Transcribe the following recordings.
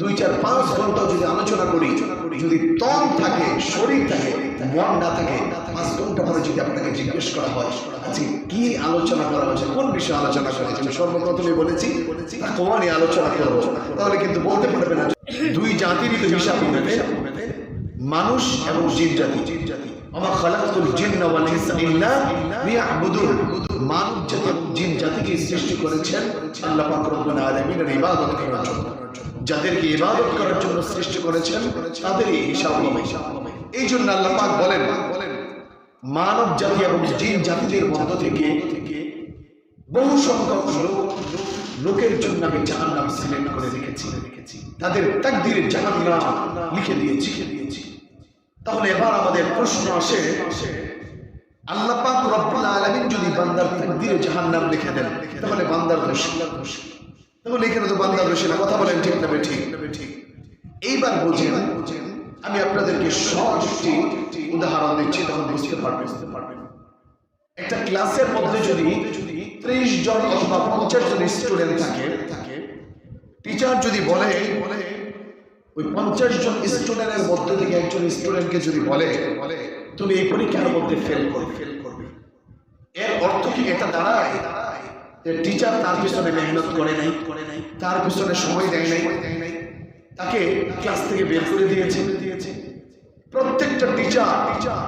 দুই চার পাঁচ ঘণ্টা যদি আলোচনা করি, যদি তন থাকে, শরীর থাকে, মন না থাকে, পাঁচ ঘণ্টা পরে যদি আপনাকে জিজ্ঞেস করা হয় আজকে কি আলোচনা করা হয়েছে, কোন বিষয়ে আলোচনা করা হয়েছে সর্বপ্রথমে বলেছি তোমার নিয়ে আলোচনা করব। তাহলে কিন্তু বলতে পারবে না দুই জাতিরই তো হিসাব হবে। মানুষ এবং জীব জাতি। আমার খালাকুল জিন্ন ওয়াল ইল্লা লিয়াবুদুন। মানব জাতি জিন জাতিকে সৃষ্টি করেছেন আল্লাহ পাক রব্বুল আলামিনের ইবাদত করার জন্য। যাদেরকে ইবাদত করার জন্য সৃষ্টি করেছেন, তাদেরই হিসাব হবে। এই জন্য আল্লাহ পাক বলেন, মানব জাতি এবং জিন জাতিদের মধ্য থেকে বহু সংখ্যক লোক লোকের জন্য আমি জাহান্নাম সিলেক্ট করে রেখেছি। রেখেছি তাদের তাকদিরে জাহান্নাম লিখে দিয়েছি। দিয়েছি তাহলে এবার আমাদের প্রশ্ন আসে, আল্লাহ পাক রব্বুল আলামিন যদি বান্দার তাকদিরে জাহান্নাম লিখে দেন, তাহলে বান্দার দোষ তাহলে এখানে তো বান্দার দোষী না, কথা বলেন ঠিক না ঠিক ঠিক এইবার বুঝেন, আমি আপনাদেরকে সহজ উদাহরণ দিচ্ছি, তখন বুঝতে পারবেন। বুঝতে পারবেন একটা ক্লাসের মধ্যে যদি ত্রিশ জন অথবা পঞ্চাশ জন স্টুডেন্ট থাকে থাকে টিচার যদি বলে বলে ওই পঞ্চাশ জন স্টুডেন্টের মধ্যে থেকে একজন স্টুডেন্টকে যদি বলে বলে তুমি এই পরীক্ষার মধ্যে ফেল করবে ফেল করবে। এর অর্থ কি? এটা দাঁড়ায়। টিচার তার পিছনে মেহনত করে নাই করে নাই তার পিছনে সময় দেয় নাই। তাকে ক্লাস থেকে বের করে দিয়েছে। দিয়েছে প্রত্যেকটা টিচার টিচার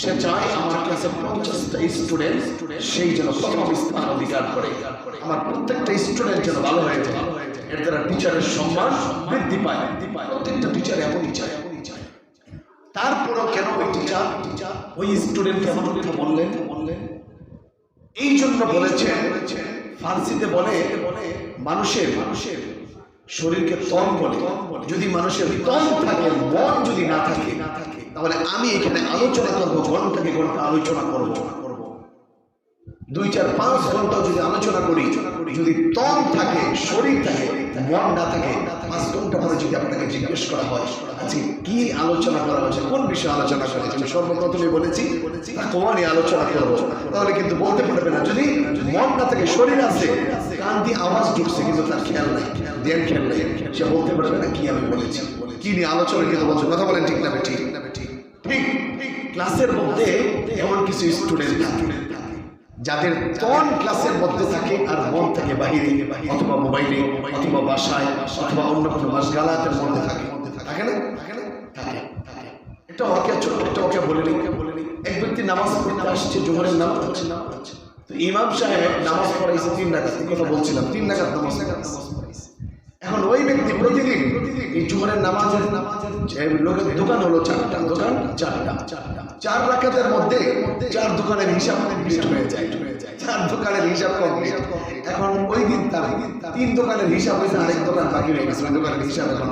সে চায় আমার ক্লাসে পঞ্চাশটা স্টুডেন্ট সেই যেন প্রথম স্থান অধিকার করে। আমার প্রত্যেকটা স্টুডেন্ট যেন ভালো হয়ে যায়। এর দ্বারা টিচারের সম্মান বৃদ্ধি পায়। প্রত্যেকটা টিচার এমনই চায়। এমনই চায় তারপরও কেন ওই টিচার ওই স্টুডেন্ট কেমন বললেন বললেন? এই জন্য বলেছেন ফার্সিতে বলে, মানুষের মানুষের শরীরকে তন বলে। যদি মানুষের তন থাকে, মন যদি না থাকে না থাকে তাহলে আমি এখানে আলোচনা করব ঘন্টাকে ঘণ্টা আলোচনা করব। দুই চার পাঁচ ঘণ্টা যদি আলোচনা করি, যদি তন থাকে, শরীর থাকে, মন না থাকে, পাঁচ ঘণ্টা পরে যদি আপনাকে জিজ্ঞেস করা হয়, আজকে কি আলোচনা করা হয়েছে, কোন বিষয়ে আলোচনা করা হয়েছে সর্বপ্রথমে বলেছি তোমার নিয়ে আলোচনা করব। তাহলে কিন্তু বলতে পারবে না, যদি মন না থাকে, শরীর আছে, কান দিয়ে আওয়াজ ঢুকছে, কিন্তু তার খেয়াল নাই, ধ্যান খেয়াল নাই, সে বলতে পারবে না কি আমি বলেছি, কি নিয়ে আলোচনা কিন্তু বলছো, কথা বলেন ঠিক না, ঠিক ঠিক। ক্লাসের মধ্যে এমন কিছু স্টুডেন্ট থাকে যাদের তন ক্লাসের মধ্যে থাকে আর মন থাকে বাহিরে, অথবা মোবাইলে অথবা বাসায়, অথবা অন্য কোনো মাসগালাতের মধ্যে থাকে। থাকে না? থাকে। না থাকে এটা ওকে ছোট একটা ওকে বলে নি বলে নি এক ব্যক্তি নামাজ পড়তে আসছে, জোহরের নামাজ হচ্ছে নামাজ হচ্ছে তো ইমাম সাহেব নামাজ পড়াইছে তিন ডাকাত কথা বলছিলাম, তিন ডাকাত নামাজ নামাজ পড়াইছে এখন ওই ব্যক্তি প্রতিদিন এই জোহরের নামাজের নামাজের লোকের দোকান হলো চারটা, দোকান চারটা চার রাকাতের মধ্যে চার দোকানের হিসাব কমপ্লিট হয়ে যায়। চার দোকানের হিসাব কমপ্লিট এখন ওই দিন তার তিন দোকানের হিসাব হয়েছে, আরেক দোকান বাকি রয়ে গেছে দোকানের হিসাব এখন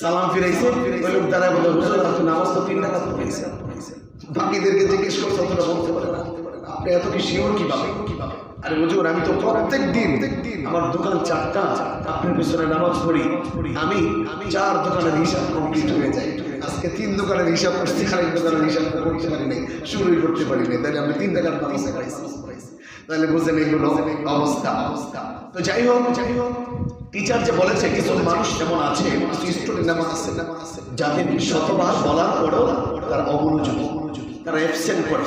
সালাম ফিরাইছে, ওই লোক বলে, হুজুর, আপনি নামাজ তো তিন রাকাত পড়াইছে বাকিদেরকে জিজ্ঞেস করছে, অতটা বলতে পারে না। এত কি শিওর আরে হুজুর, আমি তো প্রত্যেক দিন আমার দোকান চারটা, আপনার পিছনে নামাজ পড়ি, আমি চার দোকানের হিসাব কমপ্লিট হয়ে যায়। আজকে তিন দোকানের হিসাব আরেক দোকানের হিসাব করতে পারি নাই, শুরুই করতে পারি নাই। তাহলে আমি তিন টাকার অবস্থা অবস্থা। তো যাই হোক যাই হোক টিচার যে বলেছে, কিছু মানুষ যেমন আছে স্টুডেন্ট এমন আছে, যাদের শতবার বলার পরেও তারা অমনোযোগী। তারা অ্যাবসেন্ট করে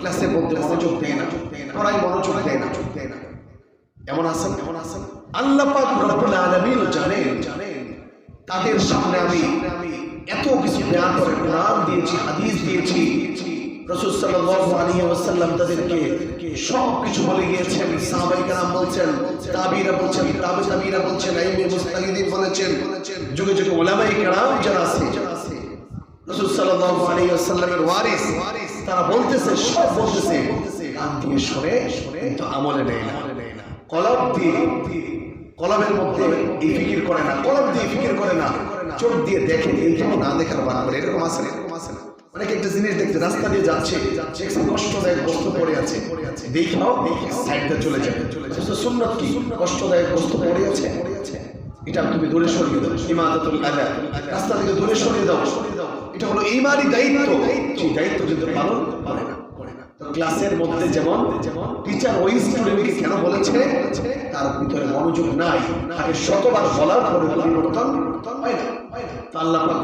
ক্লাসের মধ্যে মনোযোগ দেয় না পড়ায় মনোযোগ দেয় না দেয় না এমন আছেন এমন আছেন আল্লাহ পাক রব্বুল আলামিন জানেন জানেন তাদের সামনে আমি এত কিছু বয়ান করে কোরআন দিয়েছি হাদিস দিয়েছি রাসূল সাল্লাল্লাহু আলাইহি ওয়াসাল্লাম তাদেরকে সব কিছু বলে গিয়েছেন সাহাবায়ে কেরাম বলছেন তাবিরা বলছেন তাবে তাবিরা বলছেন আইমে বলেছেন যুগে যুগে উলামায়ে কেরাম যারা আছে এরকম আছে এরকম আছে না। অনেকে একটা জিনিস দেখতে, রাস্তা দিয়ে যাচ্ছে কষ্টদায়ক বস্তু পড়ে আছে, দেখাও সাইডটা চলে যাবে। সুন্নত কি? কষ্টদায়ক বস্তু পড়ে আছে পড়ে আছে? এটা তুমি দূরে সরিয়ে দাও, ইমাদাতুল আদা। রাস্তা থেকে দূরে সরিয়ে দাও। এটা হলো ইমানই দায়িত্ব। সেই দায়িত্ব যদি পালন করে না ক্লাসের মধ্যে যেমন টিচার ওই স্টুডেন্টকে কেন বলেছে? তার ভিতরে মনোযোগ নাই। তাকে শতবার বলার পরে পরিবর্তন হয় না।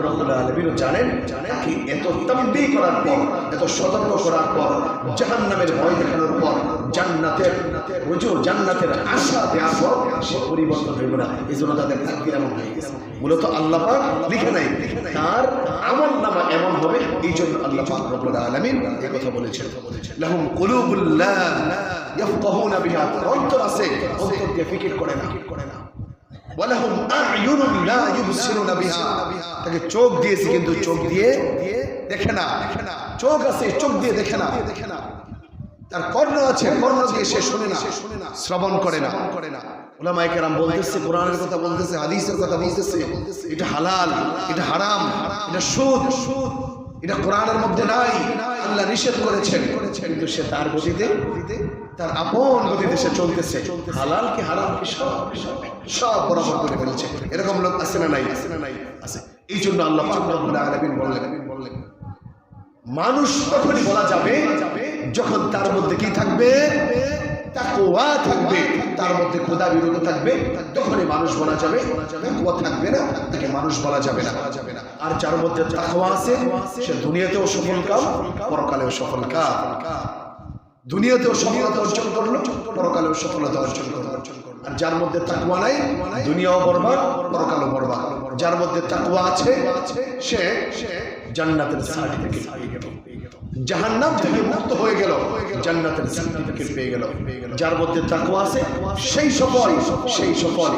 রব্বুল আলামিনও জানেন কি এত তাম্বি করার পর, এত সতর্ক করার পর, জাহান্নামের ভয় দেখানোর পর জান্নাতের হুজুর জান্নাতের আশা দেওয়ার পর সে পরিবর্তন হইবে না। এই জন্য তাদের তাকদির এমন হয়ে গেছে। মূলত আল্লাহ পাক লিখে নাই, তার আমল নামা এমন হবে, এই জন্য আল্লাহ পাক রব্বুল আলামিন এই কথা বলেছেন। লাহুম কুলুবুল লা ইয়াফকাহুনা বিহা তার অন্তর আছে, অন্তর দিয়ে ফিকির করে না। করে না ওয়ালাহুম আ'য়ুনুন লা ইউবসিরুনা বিহা, তাকে চোখ দিয়েছি কিন্তু চোখ দিয়ে দেখে না। চোখ আছে, চোখ দিয়ে দেখে না দেখে না। তার কর্ণ আছে কর্ণ দিয়ে সে শুনে না শ্রবণ করে না। করে না। ওলামায়ে কেরাম বলতেছে কোরআনের কথা বলতেছে হাদিসের কথা বলতেছে এটা হালাল এটা হারাম এটা সুদ সুদ এটা কোরআনের মধ্যে নাই আল্লাহ নিষেধ করেছেন। কিন্তু সে তার গতিতে তার আপন গতিতে সে চলতেছে। হালাল কি হারাম কি সব সব- বরাবর করে ফেলছে। এরকম লোক আছে না নাই? আছে। না নাই আছে এই জন্য আল্লাহ আলামিন বললেন মানুষ তখনই বলা যাবে যখন তার মধ্যে কি থাকবে? থাকবে। তার মধ্যে খোদা বিরোধ থাকবে। তখনই মানুষ বলা যাবে, তাকওয়া থাকবে না, তাকে মানুষ বলা যাবে না যাবে না। আর যার মধ্যে তাকওয়া আছে, সে দুনিয়াতেও সফল কাম, পরকালেও সফল কাম। দুনিয়াতেও সফলতা অর্জন করল, পরকালেও সফলতা অর্জন করল। আর যার মধ্যে তাকুয়া নাই, দুনিয়াও বরবাদ, পরকালও বরবাদ। যার মধ্যে তাকুয়া আছে, সে জান্নাতের সার্টিফিকেট পেয়ে গেল। জাহান্নাম থেকে মুক্ত হয়ে গেল, জান্নাতের সার্টিফিকেট পেয়ে গেল। যার মধ্যে তাকুয়া আছে, সেই সফল সেই সফল